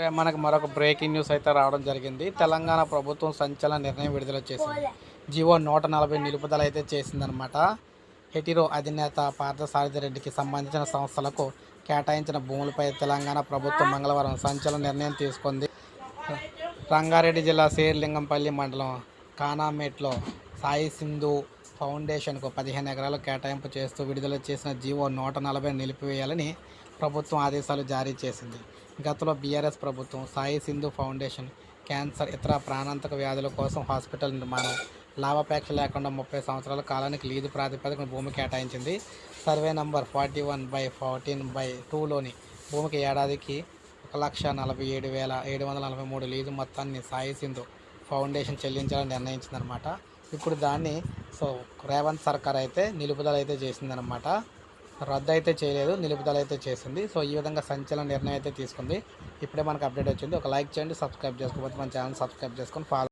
ఇప్పుడే మనకు మరొక బ్రేకింగ్ న్యూస్ అయితే రావడం జరిగింది. తెలంగాణ ప్రభుత్వం సంచలన నిర్ణయం విడుదల చేసింది. జివో నూట నలభై నిలుపుదల అయితే చేసిందనమాట హెటిరో అధినేత పార్థసారథి రెడ్డికి సంబంధించిన సంస్థలకు కేటాయించిన భూములపై తెలంగాణ ప్రభుత్వం మంగళవారం సంచలన నిర్ణయం తీసుకుంది. రంగారెడ్డి జిల్లా శేర్లింగంపల్లి మండలం కానామేట్లో సాయి సింధు ఫౌండేషన్కు పదిహేను ఎకరాలు కేటాయింపు చేస్తూ విడుదల చేసిన జీవో నూట నలభై నిలిపివేయాలని ప్రభుత్వం ఆదేశాలు జారీ చేసింది. గతంలో బీఆర్ఎస్ ప్రభుత్వం సాయి సింధు ఫౌండేషన్ క్యాన్సర్ ఇతర ప్రాణాంతక వ్యాధుల కోసం హాస్పిటల్ నిర్మాణం లాభాపేక్ష లేకుండా ముప్పై సంవత్సరాల కాలానికి లీజు ప్రాతిపదికన భూమి కేటాయించింది. Survey number forty one by fourteen by టూలోని భూమికి ఏడాదికి ఒక లక్ష నలభై ఏడు వేల ఏడు వందల నలభై మూడు లీజు మొత్తాన్ని సాయి సింధు ఫౌండేషన్ చెల్లించాలని నిర్ణయించిందనమాట ఇప్పుడు దాన్ని సో రేవంత్ సర్కార్ అయితే నిలుపుదల అయితే చేసిందనమాట రద్దు అయితే చేయలేదు నిలుపుదల అయితే చేసింది. సో ఈ విధంగా సంచలన నిర్ణయం అయితే తీసుకుంది. ఇప్పుడే మనకు అప్డేట్ వచ్చింది. ఒక లైక్ చేయండి సబ్స్క్రైబ్ చేసుకోకపోతే మన ఛానల్ సబ్స్క్రైబ్ చేసుకొని ఫాలో